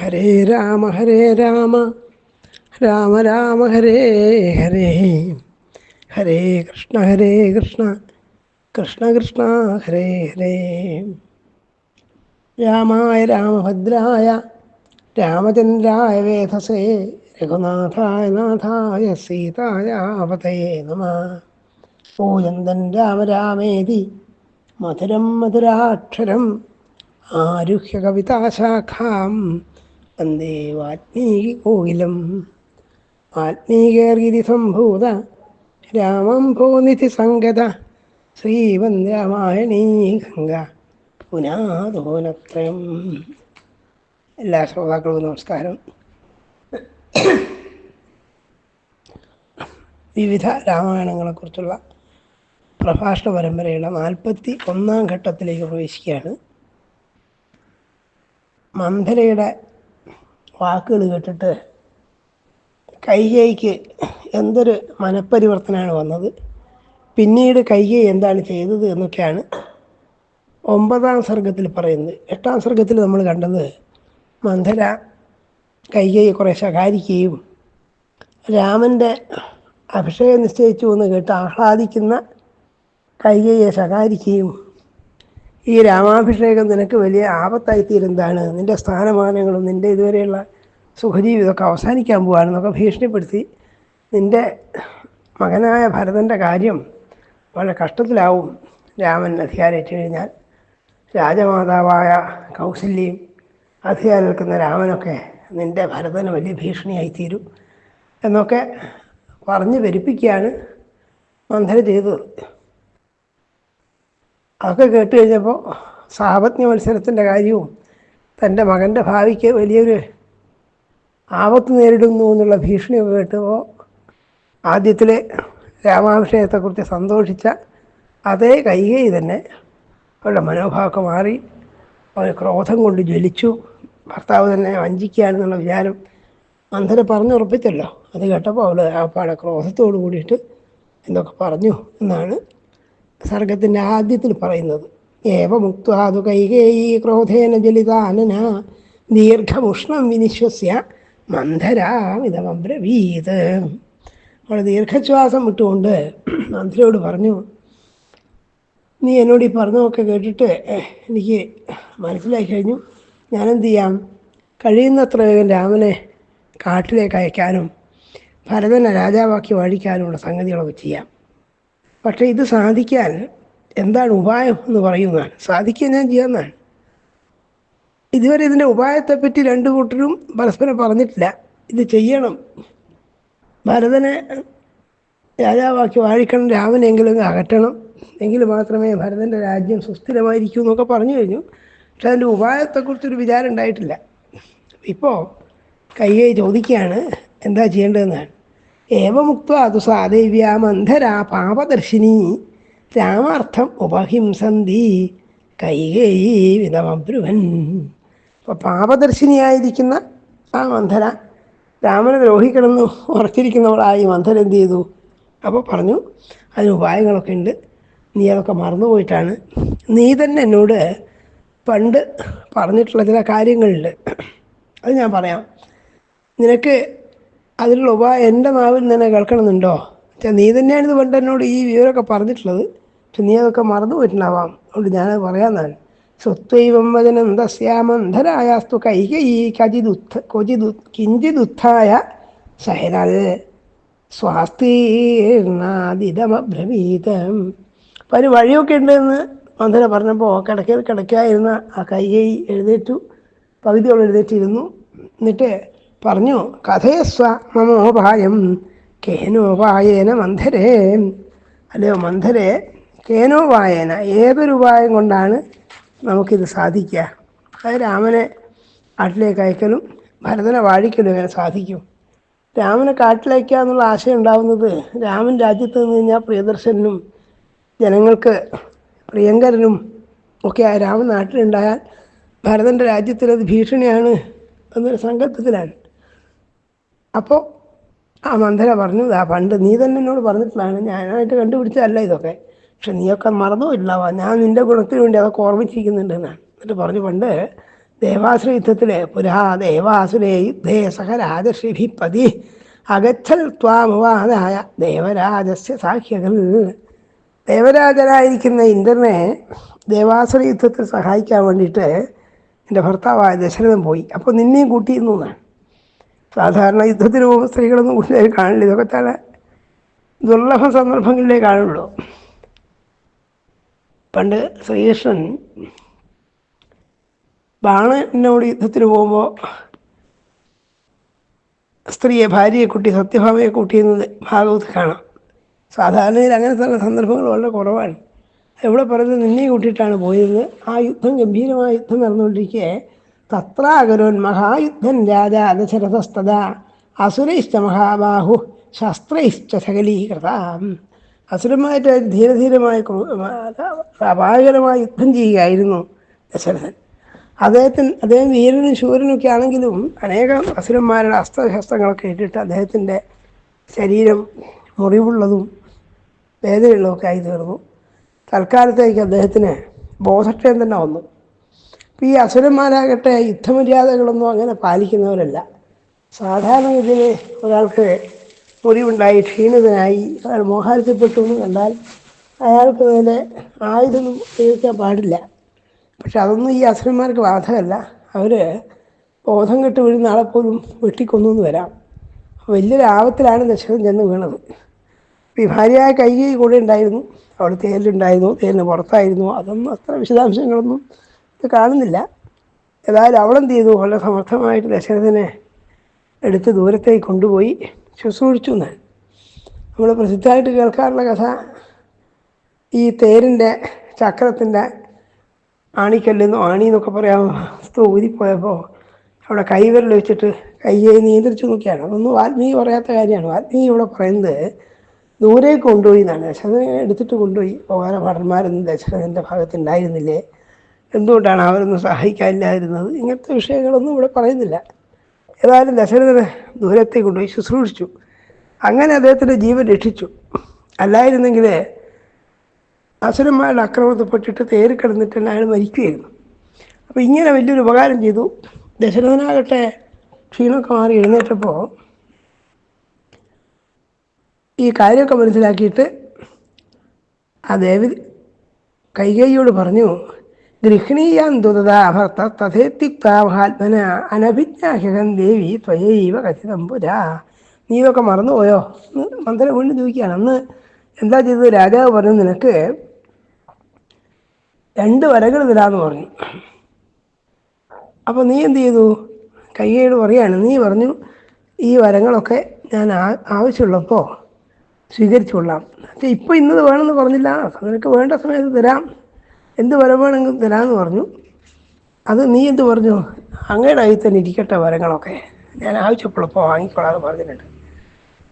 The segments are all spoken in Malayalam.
ഹരേ രാമ ഹരേ രാമ. രാമ രാമ ഹരേ ഹരേ. ഹരേ കൃഷ്ണ ഹരേ കൃഷ്ണ. കൃഷ്ണ കൃഷ്ണ ഹരേ ഹരേ. രാമായ രാമഭദ്രായ രാമചന്ദ്രായ വേധസേ രഘുനാഥായ നാഥായ സീതായ അവതയേ നമ. പൂയന്തൻ രാമ രാമേതി മധുരം മധുരാക്ഷരം ആരുഹ്യ കവിതാശാഖാം വന്ദേ വാൽമീകി കോകിലം സംഭൂത രാമം ഭൂനിധി സംഗത ശ്രീവൻ രാമായണീ ഗംഗ. പുനാതോനത്രയം എല്ലാ ശ്രോതാക്കൾക്കും നമസ്കാരം. വിവിധ രാമായണങ്ങളെക്കുറിച്ചുള്ള പ്രഭാഷണ പരമ്പരയുടെ നാൽപ്പത്തി ഒന്നാം ഘട്ടത്തിലേക്ക് പ്രവേശിക്കുകയാണ്. മന്ധരയുടെ വാക്കുകൾ കേട്ടിട്ട് കൈകൈക്ക് എന്തൊരു മനപ്പരിവർത്തനമാണ് വന്നത്. പിന്നീട് കൈകൈ എന്താണ് ചെയ്തത് എന്നൊക്കെയാണ് ഒമ്പതാം സർഗത്തിൽ പറയുന്നത്. എട്ടാം സർഗത്തിൽ നമ്മൾ കണ്ടത് മന്ധര കൈകൈയെ കുറേ ശകാരിക്കുകയും രാമന്റെ അഭിഷേകം നിശ്ചയിച്ചു എന്ന് കേട്ട് ആഹ്ലാദിക്കുന്ന കൈകയെ ശകാരിക്കുകയും ഈ രാമാഭിഷേകം നിനക്ക് വലിയ ആപത്തായി തീരുന്നതാണ്. നിന്റെ സ്ഥാനമാനങ്ങളും നിന്റെ ഇതുവരെയുള്ള സുഖജീവിതമൊക്കെ അവസാനിക്കാൻ പോവാണെന്നൊക്കെ ഭീഷണിപ്പെടുത്തി നിന്റെ മകനായ ഭരതന്റെ കാര്യം വളരെ കഷ്ടത്തിലാവും. രാമൻ അധികാരേറ്റ് കഴിഞ്ഞാൽ രാജമാതാവായ കൗസല്യയും അധികാരം നിൽക്കുന്ന രാമനൊക്കെ നിന്റെ ഭരതന് വലിയ ഭീഷണിയായി തീരും എന്നൊക്കെ പറഞ്ഞ് പെരുപ്പിക്കുകയാണ് മന്ധര ചെയ്തത്. അതൊക്കെ കേട്ട് കഴിഞ്ഞപ്പോൾ സാപത്നി മത്സരത്തിന്റെ കാര്യവും തന്റെ മകന്റെ ഭാവിക്ക് വലിയൊരു ആപത്ത് നേരിടുന്നു എന്നുള്ള ഭീഷണിയൊക്കെ കേട്ടപ്പോൾ ആദ്യത്തിലെ രാമാഭിഷേകത്തെക്കുറിച്ച് സന്തോഷിച്ച അതേ കൈകൈ തന്നെ അവരുടെ മനോഭാവമൊക്കെ മാറി അവർ ക്രോധം കൊണ്ട് ജ്വലിച്ചു. ഭർത്താവ് തന്നെ വഞ്ചിക്കുകയാണെന്നുള്ള വിചാരം പറഞ്ഞു പറഞ്ഞുറപ്പിച്ചല്ലോ. അത് കേട്ടപ്പോൾ അവൾ ആ പാടെ ക്രോധത്തോട് കൂടിയിട്ട് എന്തൊക്കെ പറഞ്ഞു എന്നാണ് സർഗത്തിന്റെ ആദ്യത്തിൽ പറയുന്നത്. ഏവമുക്തു കൈകേയി ക്രോധേന ജലിതാനന ദീർഘമുഷ്ണം വിനിശ്വസ്യ മന്ധരാമിതമബ്രവീത് അവൾ ദീർഘശ്വാസം വിട്ടുകൊണ്ട് മന്ത്രിയോട് പറഞ്ഞു നീ എന്നോട് ഈ പറഞ്ഞതൊക്കെ കേട്ടിട്ട് എനിക്ക് മനസ്സിലായി കഴിഞ്ഞു. ഞാനെന്ത് ചെയ്യാം? കഴിയുന്നത്ര വേഗം രാമനെ കാട്ടിലേക്ക് അയക്കാനും ഭരതനെ രാജാവാക്കി വാഴിക്കാനുമുള്ള സംഗതികളൊക്കെ ചെയ്യാം. പക്ഷേ ഇത് സാധിക്കാൻ എന്താണ് ഉപായം എന്ന് പറയുന്നതാണ്. സാധിക്കാൻ ഞാൻ ചെയ്യാമെന്നാണ് ഇതുവരെ ഇതിന്റെ ഉപായത്തെപ്പറ്റി രണ്ട് കൂട്ടരും പരസ്പരം പറഞ്ഞിട്ടില്ല. ഇത് ചെയ്യണം. ഭരതനെ രാജാവാക്കി വാഴിക്കണം രാമനെങ്കിലും അകറ്റണം. എങ്കിൽ മാത്രമേ ഭരതന്റെ രാജ്യം സുസ്ഥിരമായിരിക്കൂ എന്നൊക്കെ പറഞ്ഞു കഴിഞ്ഞു. പക്ഷെ അതിന്റെ ഉപായത്തെക്കുറിച്ചൊരു വിചാരം ഉണ്ടായിട്ടില്ല. ഇപ്പോൾ കയ്യെ ചോദിക്കുകയാണ് എന്താ ചെയ്യേണ്ടതെന്നാണ്. സാദേവ്യ മന്ധര പാപദർശിനി. രാമാർത്ഥം ഉപഹിംസന്തി കൈകൈ വിധമബ്രുവൻ അപ്പോൾ പാപദർശിനിയായിരിക്കുന്ന ആ മന്ധര രാമനെ ദ്രോഹിക്കണമെന്ന് ഉറച്ചിരിക്കുന്നവളായി മന്ധര എന്ത് ചെയ്തു? അപ്പോൾ പറഞ്ഞു അതിന് ഉപായങ്ങളൊക്കെ ഉണ്ട്. നീ അതൊക്കെ മറന്നുപോയിട്ടാണ് നീ തന്നെ എന്നോട് പണ്ട് പറഞ്ഞിട്ടുള്ള ചില കാര്യങ്ങളുണ്ട്. അത് ഞാൻ പറയാം. നിനക്ക് അതിലുള്ള ഉപ എന്റെ നാവിൽ തന്നെ കേൾക്കണമെന്നുണ്ടോ? നീ തന്നെയാണ് ഇത് പണ്ട് എന്നോട് ഈ വിവരമൊക്കെ പറഞ്ഞിട്ടുള്ളത്. പക്ഷെ നീ അതൊക്കെ മറന്നു പോയിട്ടുണ്ടാവാം. അതുകൊണ്ട് ഞാനത് പറയാമെന്നാണ് സ്വത്വൈവം വചനം തസ്യാമന്ധരായാസ്തു കൈകൈ കചിദുത്ഥ കൊജിദു കിഞ്ചിദുത്ഥായ സഹനൽ സ്വാസ്തീർണാദിതമബ്രവീത് അപ്പം അതിന് വഴിയൊക്കെ ഉണ്ടെന്ന് മന്ധന പറഞ്ഞപ്പോൾ കിടക്കയിൽ കിടക്കായിരുന്ന ആ കൈകൈ എഴുന്നേറ്റു. പകുതിയോളം എഴുന്നേറ്റിരുന്നു. എന്നിട്ട് പറഞ്ഞു കഥയസ്വ മമോപായം കേനോപായേന മന്ധരേ. അല്ലയോ മന്ധരെ കേനോപായേന ഏതൊരു ഉപായം കൊണ്ടാണ് നമുക്കിത് സാധിക്കുക? അത് രാമനെ കാട്ടിലേക്ക് അയക്കലും ഭരതനെ വാഴിക്കലും എങ്ങനെ സാധിക്കും? രാമനെ കാട്ടിലേക്കുക എന്നുള്ള ആശയം ഉണ്ടാവുന്നത് രാമൻ രാജ്യത്ത് നിന്ന് കഴിഞ്ഞാൽ പ്രിയദർശനും ജനങ്ങൾക്ക് പ്രിയങ്കരനും ഒക്കെ ആ രാമൻ നാട്ടിലുണ്ടായാൽ ഭരതന്റെ രാജ്യത്തിലത് ഭീഷണിയാണ് എന്നൊരു സങ്കല്പത്തിലാണ്. അപ്പോൾ ആ മന്ധര പറഞ്ഞു ആ പണ്ട് നീ തന്നെ എന്നോട് പറഞ്ഞിട്ടുള്ളതാണ് ഞാനായിട്ട് കണ്ടുപിടിച്ചതല്ല ഇതൊക്കെ. പക്ഷെ നീയൊക്കെ മറന്നുമില്ലാവാ ഞാൻ നിന്റെ ഗുണത്തിന് വേണ്ടി അതൊക്കെ ഓർമ്മിച്ചിരിക്കുന്നുണ്ട് എന്നാണ്. എന്നിട്ട് പറഞ്ഞു പണ്ട് ദേവാസുര യുദ്ധത്തിലെ പുരാ ദേവാസുരേ യുദ്ധേ പതി അകച്ചൽ ത്വാമുവാനായ ദേവരാജസ്യ സാഖ്യകൾ. ദേവരാജനായിരിക്കുന്ന ഇന്ദ്രനെ ദേവാസുര യുദ്ധത്തിൽ സഹായിക്കാൻ വേണ്ടിയിട്ട് എന്റെ ഭർത്താവായ ദശരഥൻ പോയി. അപ്പോൾ നിന്നെയും കൂട്ടിയിരുന്നു എന്നാണ്. സാധാരണ യുദ്ധത്തിന് പോകുമ്പോൾ സ്ത്രീകളൊന്നും കൂടുതലായി കാണില്ല. ഇതൊക്കെ ചില ദുർലഭ സന്ദർഭങ്ങളിലേ കാണുള്ളൂ. പണ്ട് ശ്രീകൃഷ്ണൻ ബാണനോട് യുദ്ധത്തിന് പോകുമ്പോൾ സ്ത്രീയെ ഭാര്യയെ കൂട്ടി സത്യഭാമയെ കൂട്ടിയെന്നത് ഭാഗവത്ത് കാണാം. സാധാരണയിൽ അങ്ങനത്തെ സന്ദർഭങ്ങൾ വളരെ കുറവാണ്. എവിടെ പറഞ്ഞത് നിന്നെ കൂട്ടിയിട്ടാണ് പോയത് ആ യുദ്ധം ഗംഭീരമായ യുദ്ധം നടന്നുകൊണ്ടിരിക്കെ തത്രാകരോൻ മഹായുദ്ധൻ രാജ ദശരഥസ്തത അസുരൈശ്ച മഹാബാഹു ശസ്ത്രൈശ്ച സകലീകൃത. അസുരമായിട്ട് ധീരധീരമായ അപായകരമായി യുദ്ധം ചെയ്യുകയായിരുന്നു ദശരഥൻ. അദ്ദേഹത്തിന് അദ്ദേഹം വീരനും ശൂരനൊക്കെ ആണെങ്കിലും അനേകം അസുരന്മാരുടെ അസ്ത്രശസ്ത്രങ്ങളൊക്കെ ഇട്ടിട്ട് അദ്ദേഹത്തിന്റെ ശരീരം മുറിവുള്ളതും വേദനയുള്ളതൊക്കെ ആയി തീർന്നു തൽക്കാലത്തേക്ക് അദ്ദേഹത്തിന് ബോധക്ഷയം തന്നെ വന്നു. ഈ അസുരന്മാരാകട്ടെ യുദ്ധമര്യാദകളൊന്നും അങ്ങനെ പാലിക്കുന്നവരല്ല. സാധാരണ സാധാരണഗതിയിൽ ഒരാൾക്ക് മുറിവുണ്ടായി ക്ഷീണിതനായി അയാൾ മോഹാരത്തിൽപ്പെട്ടു എന്ന് കണ്ടാൽ അയാൾക്ക് മേലെ ആയുധം ഉപയോഗിക്കാൻ പാടില്ല. പക്ഷെ അതൊന്നും ഈ അസുരന്മാർക്ക് ബാധകമല്ല. അവർ ബോധം കെട്ട് വീഴുന്ന ആളെ പോലും വെട്ടിക്കൊന്നു വരാം. വലിയൊരു ആപത്തിലാണ് ദശരഥൻ ചെന്ന് വീണത്. ഈ ഭാര്യയായ കൈകൈ കൂടെ ഉണ്ടായിരുന്നു. അവിടെ തേലുണ്ടായിരുന്നു തേലിന് പുറത്തായിരുന്നു. അതൊന്നും അത്ര വിശദാംശങ്ങളൊന്നും ഇത് കാണുന്നില്ല. ഏതായാലും അവളെന്ത് ചെയ്തു? വളരെ സമർത്ഥമായിട്ട് ദശരഥനെ എടുത്ത് ദൂരത്തേക്ക് കൊണ്ടുപോയി ശുശ്രൂഷിച്ചു എന്നാണ്. നമ്മൾ പ്രസിദ്ധമായിട്ട് കേൾക്കാറുള്ള കഥ ഈ തേരിന്റെ ചക്രത്തിന്റെ ആണിക്കല്ലെന്നോ ആണി എന്നൊക്കെ പറയാം ഊരിപ്പോയപ്പോൾ അവിടെ കൈവിരൽ വെച്ചിട്ട് കയ്യെ നിയന്ത്രിച്ചു നോക്കിയാണ്. അതൊന്നും വാൽമീകി പറയാത്ത കാര്യമാണ്. വാൽമീകി ഇവിടെ പറയുന്നത് ദൂരേക്ക് കൊണ്ടുപോയി എന്നാണ്. ദശരഥനെ എടുത്തിട്ട് കൊണ്ടുപോയി. ഓരോ ഭടന്മാരൊന്നും ദശരഥന്റെ ഭാഗത്തുണ്ടായിരുന്നില്ലേ എന്തുകൊണ്ടാണ് അവരൊന്നും സഹായിക്കാനില്ലായിരുന്നത് ഇങ്ങനത്തെ വിഷയങ്ങളൊന്നും ഇവിടെ പറയുന്നില്ല. ഏതായാലും ദശരഥനെ ദൂരത്തെ കൊണ്ടുപോയി ശുശ്രൂഷിച്ചു. അങ്ങനെ അദ്ദേഹത്തിന്റെ ജീവൻ രക്ഷിച്ചു. അല്ലായിരുന്നെങ്കിൽ അസുരന്മാരുടെ ആക്രമണത്തിൽപ്പെട്ടിട്ട് തേറി കിടന്നിട്ട് അയാൾ മരിക്കുകയായിരുന്നു. അപ്പോൾ ഇങ്ങനെ വലിയൊരു ഉപകാരം ചെയ്തു. ദശരഥനാകട്ടെ ക്ഷീണമൊക്കെ മാറി എഴുന്നേറ്റപ്പോൾ ഈ കാര്യമൊക്കെ മനസ്സിലാക്കിയിട്ട് ആ ദേവി കൈകൈയോട് പറഞ്ഞു ഗൃഹിണീയാൻ ദുരത ഭർത്ത തഥേത്യുക്ത മഹാത്മന ദേവി ത്വയൈവ കഥിതം പുരാ. നീ ഇതൊക്കെ മറന്നുപോയോ മന്ത്രം വീണ്ടും ചോദിക്കുകയാണ്. അന്ന് എന്താ ചെയ്തത്? രാജാവ് പറഞ്ഞു നിനക്ക് രണ്ട് വരകൾ തരാമെന്ന് പറഞ്ഞു. അപ്പോൾ നീ എന്ത് ചെയ്തു? കയ്യോട് പറയാണ് നീ പറഞ്ഞു ഈ വരങ്ങളൊക്കെ ഞാൻ ആവശ്യമുള്ളപ്പോൾ സ്വീകരിച്ചുകൊള്ളാം. പക്ഷേ ഇപ്പോൾ ഇന്നത് വേണമെന്ന് പറഞ്ഞില്ല. നിനക്ക് വേണ്ട സമയത്ത് തരാം. എന്ത് വരവാണെങ്കിലും തരാമെന്ന് പറഞ്ഞു. അത് നീ എന്ത് പറഞ്ഞു? അങ്ങയുടെ ആയി തന്നെ ഇരിക്കട്ടെ വരങ്ങളൊക്കെ. ഞാൻ ആവശ്യപ്പെടുമ്പോൾ വാങ്ങിക്കൊള്ളാന്ന് പറഞ്ഞിട്ടുണ്ട്.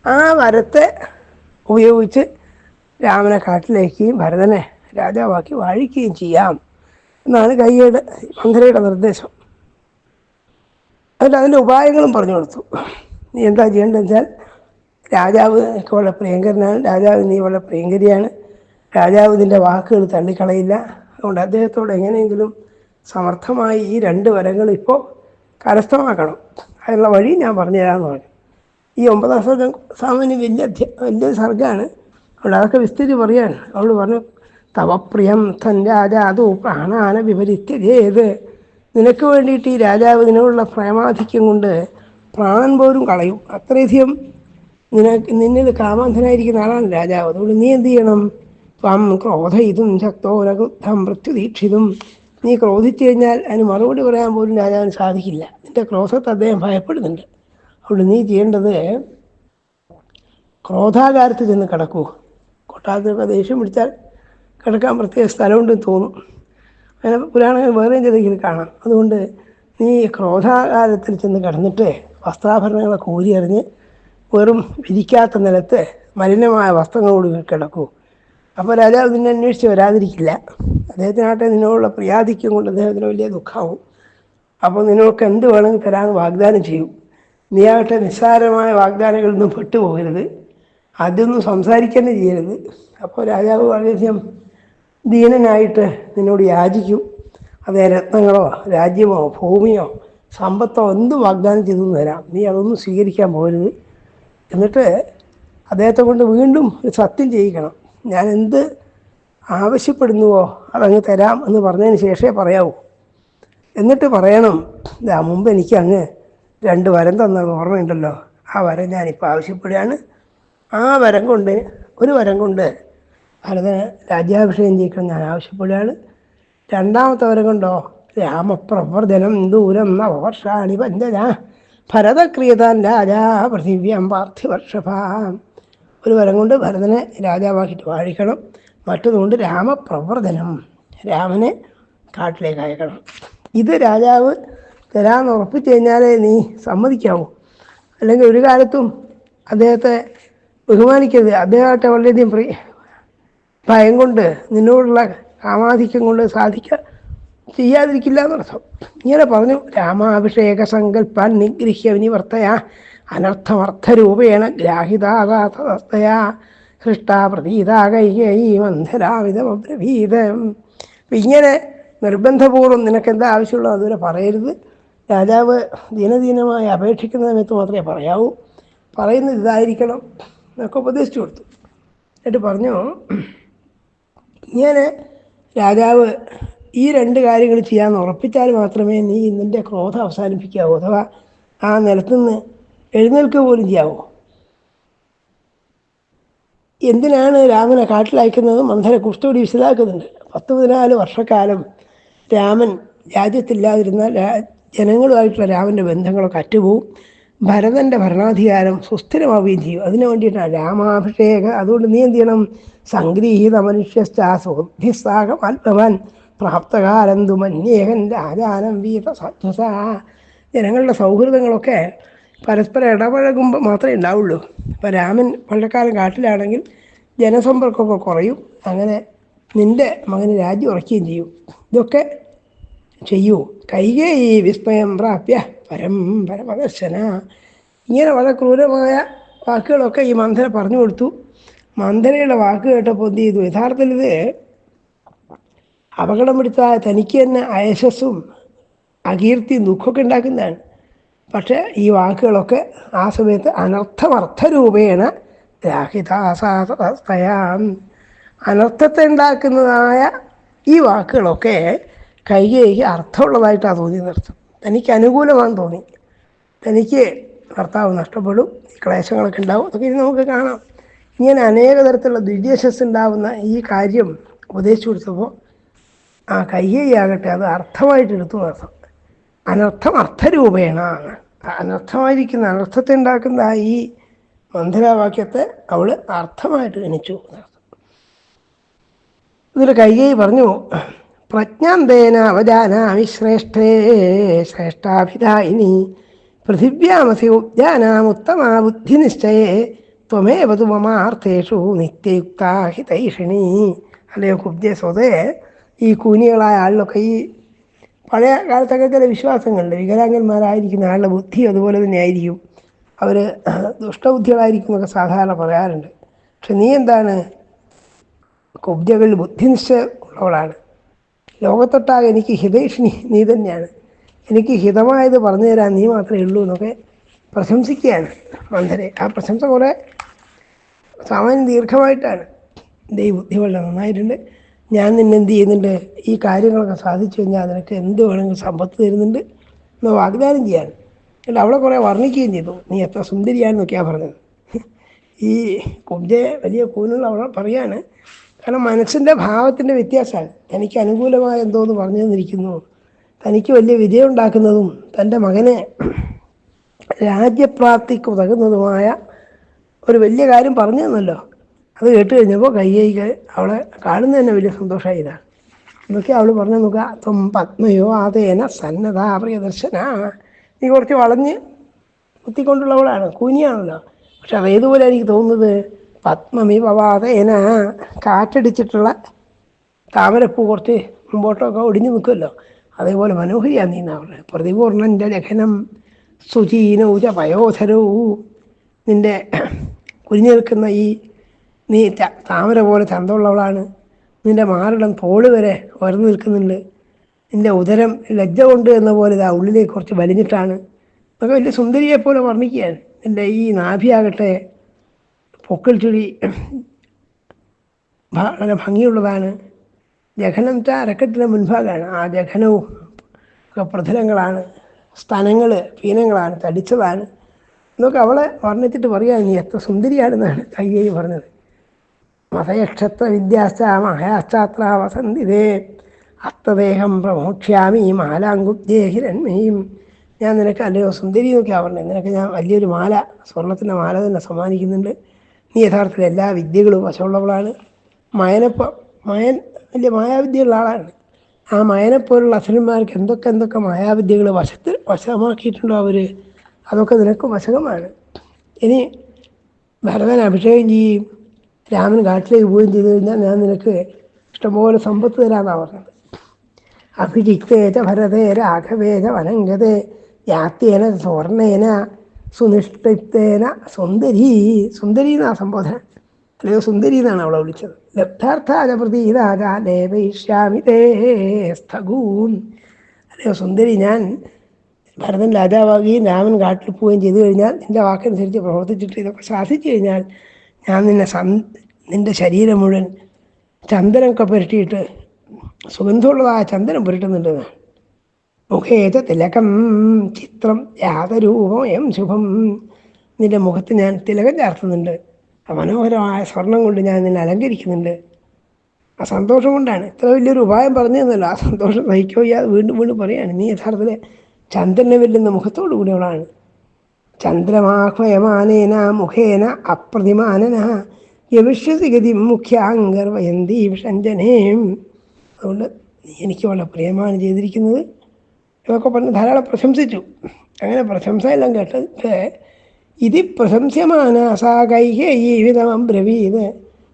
ആ വരത്തെ ഉപയോഗിച്ച് രാമനെ കാട്ടിലേക്കുകയും ഭരതനെ രാജാവാക്കി വാഴിക്കുകയും ചെയ്യാം. എന്നാണ് കയ്യയുടെ മന്ത്രിയുടെ നിർദ്ദേശം. എന്നിട്ട് അതിന്റെ ഉപായങ്ങളും പറഞ്ഞു കൊടുത്തു. നീ എന്താ ചെയ്യേണ്ടതെന്ന് വെച്ചാൽ രാജാവ് എനിക്ക് വളരെ പ്രിയങ്കരനാണ്. രാജാവ് നീ വളരെ പ്രിയങ്കരിയാണ്. രാജാവ് ഇതിന്റെ വാക്കുകൾ തള്ളിക്കളയില്ല. അതുകൊണ്ട് അദ്ദേഹത്തോട് എങ്ങനെയെങ്കിലും സമർത്ഥമായി ഈ രണ്ട് വരങ്ങൾ ഇപ്പോൾ കരസ്ഥമാക്കണം. അതിനുള്ള വഴി ഞാൻ പറഞ്ഞു തരാമെന്ന് പറഞ്ഞു. ഈ ഒമ്പതാം സർഗം സാമാന്യ വലിയ അധ്യ വലിയ സർഗമാണ് അവിടെ അതൊക്കെ വിസ്തരി പറയാണ്. അവൾ പറഞ്ഞു തവപ്രിയം തൻ രാജാതു പ്രാണാന വിപരീത്യതേത് നിനക്ക് വേണ്ടിയിട്ട് ഈ രാജാവ് ഇതിനോടുള്ള പ്രേമാധിക്യം കൊണ്ട് പ്രാണൻ പോലും കളയും. അത്രയധികം നിനക്ക് നിന്നിൽ കാമാന്ധനായിരിക്കുന്ന ആളാണ് രാജാവ്. അതുകൊണ്ട് നീ എന്ത് ചെയ്യണം? ത്വം ക്രോധയിതും ശക്തോ രഘുദ്ധം പ്രത്യുദീക്ഷിതും നീ ക്രോധിച്ചു കഴിഞ്ഞാൽ അതിന് മറുപടി പറയാൻ പോലും രാജാവിന് സാധിക്കില്ല. നിന്റെ ക്രോധത്തെ അദ്ദേഹം ഭയപ്പെടുന്നുണ്ട്. അതുകൊണ്ട് നീ ചെയ്യേണ്ടത് ക്രോധാകാരത്തിൽ ചെന്ന് കിടക്കൂ. കൊട്ടാരത്തിലൊക്കെ ദേഷ്യം പിടിച്ചാൽ കിടക്കാൻ പ്രത്യേക സ്ഥലമുണ്ടെന്ന് തോന്നും. അങ്ങനെ പുരാണങ്ങൾ വേറെയും ചിലതിൽ കാണാം. അതുകൊണ്ട് നീ ക്രോധാകാരത്തിൽ ചെന്ന് കിടന്നിട്ട് വസ്ത്രാഭരണങ്ങളെ കോരിയറിഞ്ഞ് വെറും വിരിക്കാത്ത നിലത്ത് മലിനമായ വസ്ത്രങ്ങളോട് കിടക്കൂ. അപ്പോൾ രാജാവ് നിന്നെ അന്വേഷിച്ച് വരാതിരിക്കില്ല. അദ്ദേഹത്തിനാട്ടെ നിന്നോടുള്ള പ്രിയാധിക്യം കൊണ്ട് അദ്ദേഹത്തിന് വലിയ ദുഃഖമാവും. അപ്പോൾ നിനക്ക് എന്ത് വേണമെങ്കിൽ തരാമെന്ന് വാഗ്ദാനം ചെയ്യും. നീ ആകട്ടെ നിസ്സാരമായ വാഗ്ദാനങ്ങളൊന്നും പെട്ടുപോകരുത്. അതൊന്നും സംസാരിക്കന്നെ ചെയ്യരുത്. അപ്പോൾ രാജാവ് വളരെയധികം ദീനനായിട്ട് നിന്നോട് യാചിക്കും. അതേ രത്നങ്ങളോ രാജ്യമോ ഭൂമിയോ സമ്പത്തോ എന്ത് വാഗ്ദാനം ചെയ്തു തരാം. നീ അതൊന്നും സ്വീകരിക്കാൻ പോകരുത്. എന്നിട്ട് അദ്ദേഹത്തെ കൊണ്ട് വീണ്ടും ഒരു സത്യം ചെയ്യിക്കണം. ഞാൻ എന്ത് ആവശ്യപ്പെടുന്നുവോ അതങ്ങ് തരാം എന്ന് പറഞ്ഞതിന് ശേഷമേ പറയാവൂ. എന്നിട്ട് പറയണം ഇതാ മുമ്പ് എനിക്ക് അങ്ങ് രണ്ട് വരം തന്നത് ഓർമ്മയുണ്ടല്ലോ. ആ വരം ഞാനിപ്പോൾ ആവശ്യപ്പെടുകയാണ്. ആ വരം കൊണ്ട് ഒരു വരം കൊണ്ട് ഭരതന് രാജ്യാഭിഷേകം ചെയ്യിക്കണം ഞാൻ ആവശ്യപ്പെടുകയാണ്. രണ്ടാമത്തെ വരം കൊണ്ടോ? രാമപ്രവർദ്ധനം ദൂരം നവർഷാണി പഞ്ചജ ഭരതക്രിയതാൻ രാജാ പൃഥിവ്യം പാർത്ഥിവർഷഭാം. ഒരു വരം കൊണ്ട് ഭരതനെ രാജാവാക്കിയിട്ട് വാഴിക്കണം. മറ്റതുകൊണ്ട് രാമപ്രവർദ്ധനം രാമനെ കാട്ടിലേക്ക് അയക്കണം. ഇത് രാജാവ് തരാമെന്ന് ഉറപ്പിച്ചു കഴിഞ്ഞാലേ നീ സമ്മതിക്കാവൂ. അല്ലെങ്കിൽ ഒരു കാലത്തും അദ്ദേഹത്തെ ബഹുമാനിക്കരുത്. അദ്ദേഹമായിട്ട് വളരെയധികം പ്രിയ ഭയം കൊണ്ട് നിന്നോടുള്ള കാമാധിക്യം കൊണ്ട് സാധിക്ക ചെയ്യാതിരിക്കില്ല എന്നർത്ഥം. ഇങ്ങനെ പറഞ്ഞു. രാമാഭിഷേക സങ്കല്പാൻ നിഗ്രഹ്യ വിനിവർത്തയ അനർത്ഥമർത്ഥരൂപേണ ഗ്രാഹിതാകാതയാ സൃഷ്ടാ പ്രതീതാകൈകൈ മന്ധരാവിധമബ്രവീതം ഇങ്ങനെ നിർബന്ധപൂർവം നിനക്കെന്താ ആവശ്യമുള്ളൂ അതുവരെ പറയരുത്. രാജാവ് ദിനദിനമായി അപേക്ഷിക്കുന്ന സമയത്ത് മാത്രമേ പറയാവൂ. പറയുന്നത് ഇതായിരിക്കണം എന്നൊക്കെ ഉപദേശിച്ചു കൊടുത്തു. എന്നിട്ട് പറഞ്ഞു ഇങ്ങനെ രാജാവ് ഈ രണ്ട് കാര്യങ്ങൾ ചെയ്യാമെന്ന് ഉറപ്പിച്ചാൽ മാത്രമേ നീ നിന്റെ ക്രോധം അവസാനിപ്പിക്കാവൂ. അഥവാ ആ നിലത്തുനിന്ന് എഴുന്നേൽക്കുക പോലും ചെയ്യാവൂ? എന്തിനാണ് രാമനെ കാട്ടിലയക്കുന്നത്? മന്ധര കുഷ്ടോടി വിശദാക്കുന്നുണ്ട് പത്ത് പതിനാല് വർഷക്കാലം രാമൻ രാജ്യത്തില്ലാതിരുന്ന ജനങ്ങളുമായിട്ടുള്ള രാമന്റെ ബന്ധങ്ങളൊക്കെ അറ്റുപോവും. ഭരതന്റെ ഭരണാധികാരം സുസ്ഥിരമാവുകയും ചെയ്യും. അതിനു വേണ്ടിയിട്ടാണ് രാമാഭിഷേക. അതുകൊണ്ട് നീ എന്ത് ചെയ്യണം? സംഗ്രഹീത മനുഷ്യസ്ഥാസുബുദ്ധിസാകം ആത്മവാൻ പ്രാപ്തകാലന്തു രാജാനം വീത സത്വസ ജനങ്ങളുടെ സൗഹൃദങ്ങളൊക്കെ പരസ്പരം ഇടപഴകുമ്പോൾ മാത്രമേ ഉണ്ടാവുള്ളൂ. ഇപ്പോൾ രാമൻ പഴക്കാലം കാട്ടിലാണെങ്കിൽ ജനസമ്പർക്കമൊക്കെ കുറയും. അങ്ങനെ നിന്റെ മകന് രാജ്യം ഉറക്കുകയും ചെയ്യും. ഇതൊക്കെ ചെയ്യൂ. കൈകേ ഈ വിസ്മയം പ്രാപ്യ പരം പരമദർശന. ഇങ്ങനെ വളരെ ക്രൂരമായ വാക്കുകളൊക്കെ ഈ മന്ധന പറഞ്ഞു കൊടുത്തു. മന്ധനയുടെ വാക്ക് കേട്ടപ്പോൾ എന്ത് ചെയ്തു? യഥാർത്ഥത്തിൽ ഇത് അപകടം പിടിച്ച തനിക്ക് തന്നെ അയശസ്സും അകീർത്തിയും ദുഃഖമൊക്കെ ഉണ്ടാക്കുന്നതാണ്. പക്ഷേ ഈ വാക്കുകളൊക്കെ ആ സമയത്ത് അനർത്ഥമർത്ഥരൂപേണ രാഹിതാസാസ്തയാം അനർത്ഥത്തെ ഉണ്ടാക്കുന്നതായ ഈ വാക്കുകളൊക്കെ കൈകേക്ക് അർത്ഥമുള്ളതായിട്ടാണ് തോന്നി നിർത്തും തനിക്ക് അനുകൂലമാണെന്ന് തോന്നി. തനിക്ക് ഭർത്താവ് നഷ്ടപ്പെടും ക്ലേശങ്ങളൊക്കെ ഉണ്ടാവും. അതൊക്കെ ഇനി നമുക്ക് കാണാം. ഇങ്ങനെ അനേക തരത്തിലുള്ള ദുര്യേശസ് ഉണ്ടാവുന്ന ഈ കാര്യം ഉപദേശിച്ചു കൊടുത്തപ്പോൾ ആ കയ്യയാകട്ടെ അത് അർത്ഥമായിട്ട് എടുത്തു അർത്ഥം അനർത്ഥം അർത്ഥരൂപേണ. അനർത്ഥമായിരിക്കുന്ന അനർത്ഥത്തെ ഉണ്ടാക്കുന്ന ഈ മന്ദിരാവാക്യത്തെ അവൾ അർത്ഥമായിട്ട് ഗണിച്ചു. ഇതിൽ കൈകൈ പറഞ്ഞു. പ്രജ്ഞാന്തേന അവജാനാമി ശ്രേഷ്ഠേ ശ്രേഷ്ഠാഭിധായിനി. പൃഥിവ്യാമസി ഉദ്യാനാമുത്തമാ ബുദ്ധിനിശ്ചയേ ത്വമേവ തു മമാർത്ഥേഷു നിത്യയുക്താ ഹിതൈഷിണി അല്ലയോ കുബ്ജെ സ്വതേ ഈ കൂനികളായ ആളിലൊക്കെ ഈ പഴയ കാലത്തൊക്കെ ചില വിശ്വാസങ്ങളുണ്ട്. വികലാംഗന്മാരായിരിക്കുന്ന ആളുടെ ബുദ്ധി അതുപോലെ തന്നെ ആയിരിക്കും അവർ ദുഷ്ടബുദ്ധികളായിരിക്കും എന്നൊക്കെ സാധാരണ പറയാറുണ്ട്. പക്ഷെ നീ എന്താണ്? കുബ്ജകളിൽ ബുദ്ധിനിശ്ചയം ഉള്ളവളാണ്. ലോകത്തൊട്ടാകെ എനിക്ക് ഹിതൈഷിണി നീ തന്നെയാണ്. എനിക്ക് ഹിതമായത് പറഞ്ഞു തരാൻ നീ മാത്രമേ ഉള്ളൂ എന്നൊക്കെ പ്രശംസിക്കുകയാണ് മന്ധരെ ആ പ്രശംസ കുറേ സാമാന്യം ദീർഘമായിട്ടാണ്. എന്റെ ഈ ബുദ്ധി വളരെ നന്നായിട്ടുണ്ട്. ഞാൻ നിന്നെ എന്ത് ചെയ്യുന്നുണ്ട്? ഈ കാര്യങ്ങളൊക്കെ സാധിച്ചു കഴിഞ്ഞാൽ നിനക്ക് എന്ത് വേണമെങ്കിലും സമ്പത്ത് തരുന്നുണ്ട് എന്ന് വാഗ്ദാനം ചെയ്യാൻ. എന്നിട്ട് അവളെ കുറേ വർണിക്കുകയും ചെയ്തു. നീ എത്ര സുന്ദരിയാണെന്നൊക്കെയാണ് പറഞ്ഞത്. ഈ കുബ്ജയെ വലിയ കൂനുള്ള അവളെ പറയാണ് കാരണം മനസ്സിന്റെ ഭാവത്തിന്റെ വ്യത്യാസമാണ്. തനിക്ക് അനുകൂലമായ എന്തോന്ന് പറഞ്ഞു തന്നിരിക്കുന്നു. തനിക്ക് വലിയ വിജയം ഉണ്ടാക്കുന്നതും തന്റെ മകനെ രാജ്യപ്രാപ്തിക്ക് ഉതകുന്നതുമായ ഒരു വലിയ കാര്യം പറഞ്ഞു തന്നല്ലോ. അത് കേട്ട് കഴിഞ്ഞപ്പോൾ കയ്യേക്ക് അവളെ കാണുന്ന തന്നെ വലിയ സന്തോഷമായി ഇതൊക്കെ അവൾ പറഞ്ഞു നോക്കുക ത്വം പത്മയോ ആതേന സന്നദ്ധ പ്രിയദർശന. നീ കുറച്ച് വളഞ്ഞ് കുത്തിക്കൊണ്ടുള്ളവളാണ് കൂനിയാണല്ലോ. പക്ഷെ അതേതുപോലെ എനിക്ക് തോന്നുന്നത്? പത്മമി പവാതേന കാറ്റടിച്ചിട്ടുള്ള താമരപ്പൂ കുറച്ച് മുമ്പോട്ടൊക്കെ ഒടിഞ്ഞു നിൽക്കുമല്ലോ. അതേപോലെ മനോഹരിയാണ് നീ എന്നാ പറഞ്ഞത്. പ്രതിപൂർണന്റെ ലഖനം സുചീനൗച പയോധരവും നിന്റെ കുഞ്ഞു നിൽക്കുന്ന ഈ നീ താമര പോലെ ചന്തമുള്ളവളാണ് നിന്റെ മാറിടം തോൾ വരെ ഉയർന്നു നിൽക്കുന്നുണ്ട്. നിന്റെ ഉദരം ലജ്ജ കൊണ്ട് എന്ന പോലെ ഇതാ ഉള്ളിലേക്ക് കുറച്ച് വലിഞ്ഞിട്ടാണ്. അതൊക്കെ വലിയ സുന്ദരിയെ പോലെ വർണിക്കുകയാണ്. എന്റെ ഈ നാഭിയാകട്ടെ പൊക്കിൾ ചുഴി വളരെ ഭംഗിയുള്ളതാണ്. ജഘനം ചാ അരക്കെട്ടിന്റെ മുൻഭാഗമാണ് ആ ജഘനവും ഒക്കെ പ്രഥലങ്ങളാണ് സ്ഥലങ്ങൾ പീനങ്ങളാണ് തടിച്ചതാണ്. എന്നൊക്കെ അവളെ വർണിച്ചിട്ട് പറയാൻ നീ എത്ര സുന്ദരിയാണെന്നാണ് കൈകൈ പറഞ്ഞത്. മതയക്ഷത്ര വിദ്യാസ്ഥ മഹയാശ്ചാത്ര വസന്തിതേ അത്തദേഹം പ്രമോക്ഷ്യാമി മാലാങ്കുബ്ജേ ഹിരൺമയും ഞാൻ നിനക്ക് അല്ലയോ സുന്ദരി എന്നൊക്കെയാണ് പറഞ്ഞത് നിനക്ക് ഞാൻ വലിയൊരു മാല സ്വർണത്തിന്റെ മാല തന്നെ സമ്മാനിക്കുന്നുണ്ട്. നീ യഥാർത്ഥത്തിൽ എല്ലാ വിദ്യകളും വശമുള്ളവളാണ്. മയനപ്പ മയൻ വലിയ മായാവിദ്യയുള്ള ആളാണ്. ആ മയനെപ്പോലുള്ള അസുരന്മാർക്ക് എന്തൊക്കെ എന്തൊക്കെ മായാവിദ്യകൾ വശത്തിൽ വശമാക്കിയിട്ടുണ്ടോ അവർ അതൊക്കെ നിനക്ക് വശകമാണ് ഇനി ഭരതൻ അഭിഷേകം ചെയ്യും. രാമൻ കാട്ടിലേക്ക് പോവുകയും ചെയ്തു കഴിഞ്ഞാൽ ഞാൻ നിനക്ക് ഇഷ്ടംപോലെ സമ്പത്ത് തരാമെന്നാണ് പറഞ്ഞത്. അഭിജിക്തേജ ഭരതേ രാഘവേജ വനങ്കതേ യാത്യേന സ്വർണേന സുനിഷ്ഠിപ്തേന സുന്ദരി. സുന്ദരി എന്നാ സംബോധന? അല്ലയോ സുന്ദരി എന്നാണ് അവളെ വിളിച്ചത്. ലബ്ധാർത്ഥാജ പ്രതീതാജ ലേപയിഷ്യാമി തേ സ്ഥഗൂൻ. അല്ലയോ സുന്ദരി ഞാൻ ഭരതൻ രാജാവാകുകയും രാമൻ കാട്ടിൽ പോവുകയും ചെയ്തു കഴിഞ്ഞാൽ എന്റെ വാക്കനുസരിച്ച് പ്രവർത്തിച്ചിട്ട് ഇതൊക്കെ ശാസിച്ചു കഴിഞ്ഞാൽ ഞാൻ നിന്നെ സന് നിന്റെ ശരീരം മുഴുവൻ ചന്ദനമൊക്കെ പുരട്ടിയിട്ട് സുഗന്ധമുള്ളതായ ചന്ദനം പുരട്ടുന്നുണ്ട്. മുഖേത തിലകം ചിത്രം യാതരൂപം എം ശുഭം. നിന്റെ മുഖത്ത് ഞാൻ തിലകം ചാർത്തുന്നുണ്ട്. മനോഹരമായ സ്വർണം കൊണ്ട് ഞാൻ നിന്നെ അലങ്കരിക്കുന്നുണ്ട്. ആ സന്തോഷം കൊണ്ടാണ്. ഇത്ര വലിയൊരു ഉപായം പറഞ്ഞു തന്നല്ലോ. ആ സന്തോഷം സഹിക്കോ അത് വീണ്ടും വീണ്ടും പറയാണ്. നീ യഥാർത്ഥത്തിൽ ചന്ദ്രനെ വെല്ലുന്ന മുഖത്തോടു കൂടിയവളാണ്. ചന്ദ്രമാഹ്വയമാനേന മുഖേന അപ്രതിമാനന. യവിഷ്യസി ഗതി മുഖ്യാംഗർവയന്തി വിഷഞ്ജനേം അതുകൊണ്ട് എനിക്ക് വളരെ പ്രിയമാണ് ചെയ്തിരിക്കുന്നത്. ഇതൊക്കെ പറഞ്ഞ് ധാരാളം പ്രശംസിച്ചു. അങ്ങനെ പ്രശംസ എല്ലാം കേട്ടത് ഇത് പ്രശംസ്യമാന സാ കൈകേയീവിതമം ബ്രവീത്.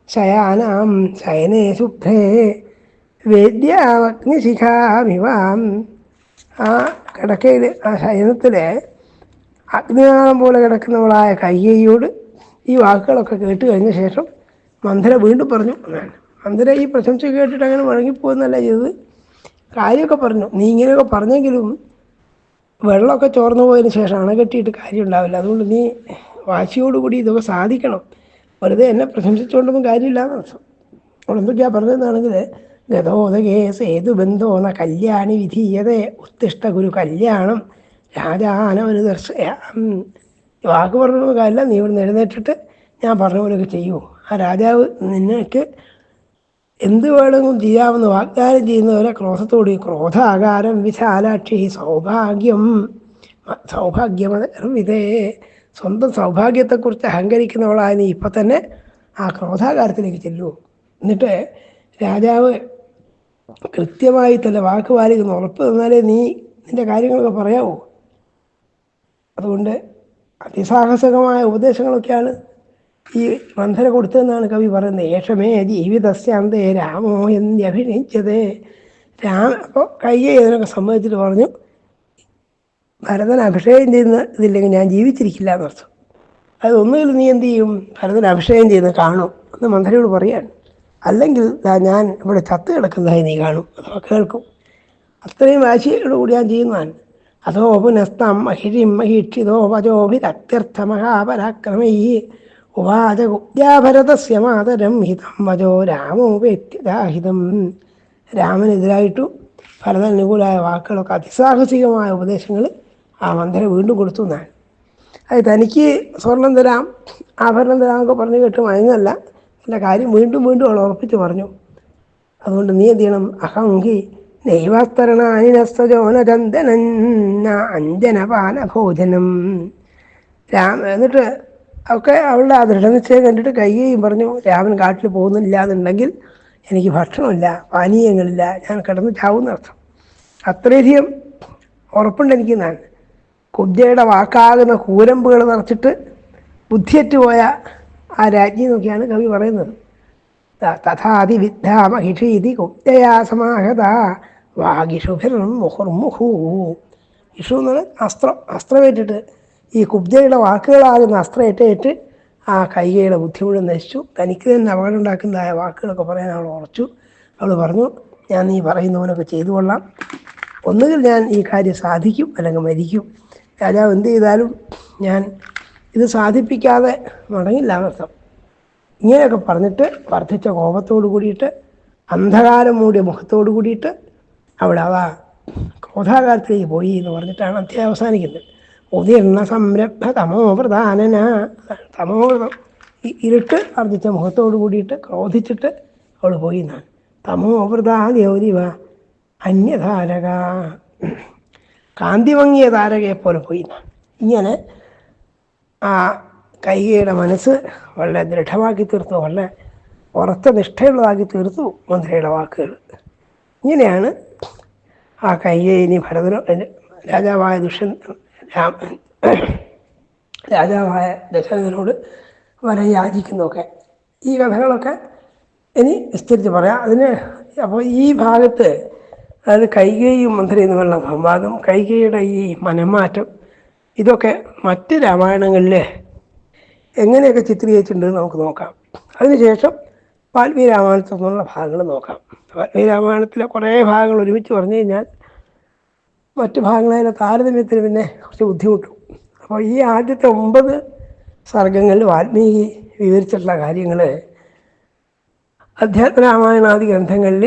ശയാനാം ശയനേ ശുഭ്രേ വേദ്യാവഗ്നിശിഖാമിവാം ആ കിടക്കയിൽ ആ ശയനത്തിൽ അഗ്നിനാളം പോലെ കിടക്കുന്നവളായ കയ്യയോട് ഈ വാക്കുകളൊക്കെ കേട്ട് കഴിഞ്ഞ ശേഷം മന്ധര വീണ്ടും പറഞ്ഞു മന്ധര ഈ പ്രശംസ കേട്ടിട്ട് അങ്ങനെ വഴങ്ങിപ്പോകുന്നല്ല ചെയ്തത്. കാര്യമൊക്കെ പറഞ്ഞു. നീ ഇങ്ങനെയൊക്കെ പറഞ്ഞെങ്കിലും വെള്ളമൊക്കെ ചോർന്നു പോയതിന് ശേഷം അണ കെട്ടിയിട്ട് കാര്യം ഉണ്ടാവില്ല അതുകൊണ്ട് നീ വാശിയോടുകൂടി ഇതൊക്കെ സാധിക്കണം. വെറുതെ എന്നെ പ്രശംസിച്ചുകൊണ്ടൊന്നും കാര്യമില്ല എന്ന് അർത്ഥം അവളെന്തൊക്കെയാ പറഞ്ഞതെന്നാണെങ്കിൽ ഗതോദകേ സേതു ബന്ധോന കല്യാണി വിധീയതേ ഉത്തിഷ്ട ഗുരു കല്യാണം. രാജാനവന് ദർശ വാക്ക് പറഞ്ഞൊന്നും കാര്യമില്ല. നീ ഇവിടെ എഴുന്നേറ്റിട്ട് ഞാൻ പറഞ്ഞ പോലെയൊക്കെ ചെയ്യൂ. ആ രാജാവ് നിനക്ക് എന്ത് വേണമെങ്കിലും ചെയ്യാമെന്ന് വാഗ്ദാനം ചെയ്യുന്നവരെ ക്രോധത്തോട് ക്രോധാകാരം വിശാലാക്ഷി സൗഭാഗ്യം. സൗഭാഗ്യമതേ സ്വന്തം സൗഭാഗ്യത്തെക്കുറിച്ച് അഹങ്കരിക്കുന്നവളായ നീ ഇപ്പം തന്നെ ആ ക്രോധാകാരത്തിലേക്ക് ചെല്ലൂ. എന്നിട്ട് രാജാവ് കൃത്യമായി തന്നെ വാക്ക് പാലിക്കുന്ന ഉറപ്പ് തന്നാലേ നീ നിന്റെ കാര്യങ്ങളൊക്കെ പറയാവൂ. അതുകൊണ്ട് അതിസാഹസികമായ ഉപദേശങ്ങളൊക്കെയാണ് ഈ മന്ധര കൊടുത്തതെന്നാണ് കവി പറയുന്നത്. ഏഷമേ ജീവിതസ്യാന്തേ രാമോ എന്നഭിനയിച്ചതേ രാമ അപ്പോൾ കയ്യെ ഇതിനൊക്കെ സമ്മതിച്ചിട്ട് പറഞ്ഞു ഭരതൻ അഭിഷേകം ചെയ്യുന്ന ഇതില്ലെങ്കിൽ ഞാൻ ജീവിച്ചിരിക്കില്ല എന്നർത്ഥം അത് ഒന്നുകിൽ നീ എന്ത് ചെയ്യും? ഭരതൻ അഭിഷേകം ചെയ്യുന്ന കാണും എന്ന് മന്ത്രിയോട് പറയാണ്. അല്ലെങ്കിൽ ഞാൻ ഇവിടെ ചത്ത് കിടക്കുന്നതായി നീ കാണും അഥവാ കേൾക്കും. അത്രയും വാശിയോടുകൂടി ഞാൻ ചെയ്യുന്നതാണ്. അതോ പുനസ്തം മഹിഷിം മഹീക്ഷിതോ വചോഭിരത്യർത്ഥ മഹാപരാക്രമൈ ഉവാച കുബ്ജാഭരതസ്യ മാതരം ഹിതം വജോ രാമോപേത്യദാഹിതം രാമനെതിരായിട്ടു ഫലതനുകൂലമായ വാക്കുകളൊക്കെ അതിസാഹസികമായ ഉപദേശങ്ങൾ ആ മന്ദര വീണ്ടും കൊടുത്തു എന്നാണ്. അത് തനിക്ക് സ്വർണം തരാം ആഭരണം തരാമൊക്കെ പറഞ്ഞു കേട്ട് മയങ്ങല്ല. അല്ല കാര്യം വീണ്ടും വീണ്ടും അവൾ ഉറപ്പിച്ച് പറഞ്ഞു. അതുകൊണ്ട് നീ എന്ത് ചെയ്യണം? അഹംഹി നൈവസ്തരണാനിനസ്തജോനചന്ദന അഞ്ജനപാന ഭോജനം രാമ എന്നിട്ട് ഒക്കെ അവളുടെ ആ ദൃഢനിശ്ചയം കണ്ടിട്ട് കയ്യേയും പറഞ്ഞു രാമൻ കാട്ടിൽ പോകുന്നില്ല എന്നുണ്ടെങ്കിൽ എനിക്ക് ഭക്ഷണമില്ല പാനീയങ്ങളില്ല ഞാൻ കിടന്ന് ചാവുന്ന അർത്ഥം. അത്രയധികം ഉറപ്പുണ്ട് എനിക്ക് ഞാൻ കുബ്ജയുടെ വാക്കാകുന്ന കൂരമ്പുകൾ നിറച്ചിട്ട് ബുദ്ധിയറ്റ് പോയ ആ രാജ്ഞി നോക്കിയാണ് കവി പറയുന്നത്. ത- തഥാതി വിദ്ധാ മഹിഷീതി കുബ്ജയാ സമാഹത വാഗിഷുഭിർ മുഹുർമുഹു ഇഷു എന്ന് പറഞ്ഞാൽ അസ്ത്രം അസ്ത്രമേറ്റിട്ട് ഈ കുബ്ജയുടെ വാക്കുകളാകുന്ന അസ്ത്രമേറ്റേറ്റ് ആ കൈകയുടെ ബുദ്ധി മുഴുവൻ നശിച്ചു. തനിക്ക് തന്നെ അപകടം ഉണ്ടാക്കുന്നതായ വാക്കുകളൊക്കെ പറയാൻ അവൾ ഉറച്ചു. അവൾ പറഞ്ഞു ഞാൻ നീ പറയുന്നവനൊക്കെ ചെയ്തു കൊള്ളാം. ഒന്നുകിൽ ഞാൻ ഈ കാര്യം സാധിക്കും അല്ലെങ്കിൽ മരിക്കും. രാജാവ് എന്ത് ചെയ്താലും ഞാൻ ഇത് സാധിപ്പിക്കാതെ മടങ്ങില്ല എന്നർത്ഥം. ഇങ്ങനെയൊക്കെ പറഞ്ഞിട്ട് വർദ്ധിച്ച കോപത്തോട് കൂടിയിട്ട് അന്ധകാരം മൂടിയ മുഖത്തോട് കൂടിയിട്ട് അവിടെ അതാ ക്രോധാകാരത്തിലേക്ക് പോയി എന്ന് പറഞ്ഞിട്ടാണ് അധ്യായം അവസാനിക്കുന്നത്. ഉതിർന്ന സംരംഭ തമോ പ്രധാനനാ. തമോ ഇരുട്ട് അർജിച്ച മുഖത്തോട് കൂടിയിട്ട് ക്രോധിച്ചിട്ട് അവൾ പോയി എന്നാണ്. തമോ പ്രധാനൗരിവ അന്യതാരക കാന്തി മങ്ങിയ താരകയെ പോയി എന്നാണ്. ഇങ്ങനെ ആ കൈകയുടെ മനസ്സ് വളരെ ദൃഢമാക്കി തീർത്തു വളരെ ഉറച്ച നിഷ്ഠയുള്ളതാക്കി തീർത്തു മന്ത്രിയുടെ വാക്കുകൾ. ഇങ്ങനെയാണ് ആ കൈകയെ ഇനി ഭരതനോ രാജാവായ ദുഷ്യൻ രാമൻ രാജാവായ ദശരഥനോട് വരെ യാചിക്കുന്നതൊക്കെ. ഈ കഥകളൊക്കെ ഇനി വിസ്തരിച്ച് പറയാം. അതിന് അപ്പോൾ ഈ ഭാഗത്ത് അതായത് കൈകേയും മന്ത്രിയും തമ്മിലുള്ള സംവാദം കൈകേയുടെ ഈ മനംമാറ്റം ഇതൊക്കെ മറ്റ് രാമായണങ്ങളിൽ എങ്ങനെയൊക്കെ ചിത്രീകരിച്ചിട്ടുണ്ടെന്ന് നമുക്ക് നോക്കാം. അതിനുശേഷം വാൽമീകി രാമായണത്തിൽ നിന്നുള്ള ഭാഗങ്ങൾ നോക്കാം. വാൽമീകി രാമായണത്തിലെ കുറേ ഭാഗങ്ങൾ ഒരുമിച്ച് പറഞ്ഞു കഴിഞ്ഞാൽ മറ്റു ഭാഗങ്ങളെ താരതമ്യത്തിന് പിന്നെ കുറച്ച് ബുദ്ധിമുട്ടും. അപ്പോൾ ഈ ആദ്യത്തെ ഒമ്പത് സർഗങ്ങളിൽ വാൽമീകി വിവരിച്ചിട്ടുള്ള കാര്യങ്ങൾ അധ്യാത്മരാമായണാദി ഗ്രന്ഥങ്ങളിൽ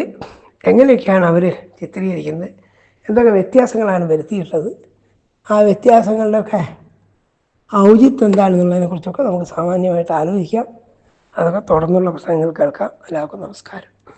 എങ്ങനെയൊക്കെയാണ് അവർ ചിത്രീകരിക്കുന്നത്? എന്തൊക്കെ വ്യത്യാസങ്ങളാണ് വരുത്തിയിട്ടുള്ളത്? ആ വ്യത്യാസങ്ങളുടെയൊക്കെ ഔചിത്യം എന്താണെന്നുള്ളതിനെക്കുറിച്ചൊക്കെ നമുക്ക് സാമാന്യമായിട്ട് ആലോചിക്കാം. അതൊക്കെ തുടർന്നുള്ള പ്രസംഗങ്ങൾ കേൾക്കാം. എല്ലാവർക്കും നമസ്കാരം.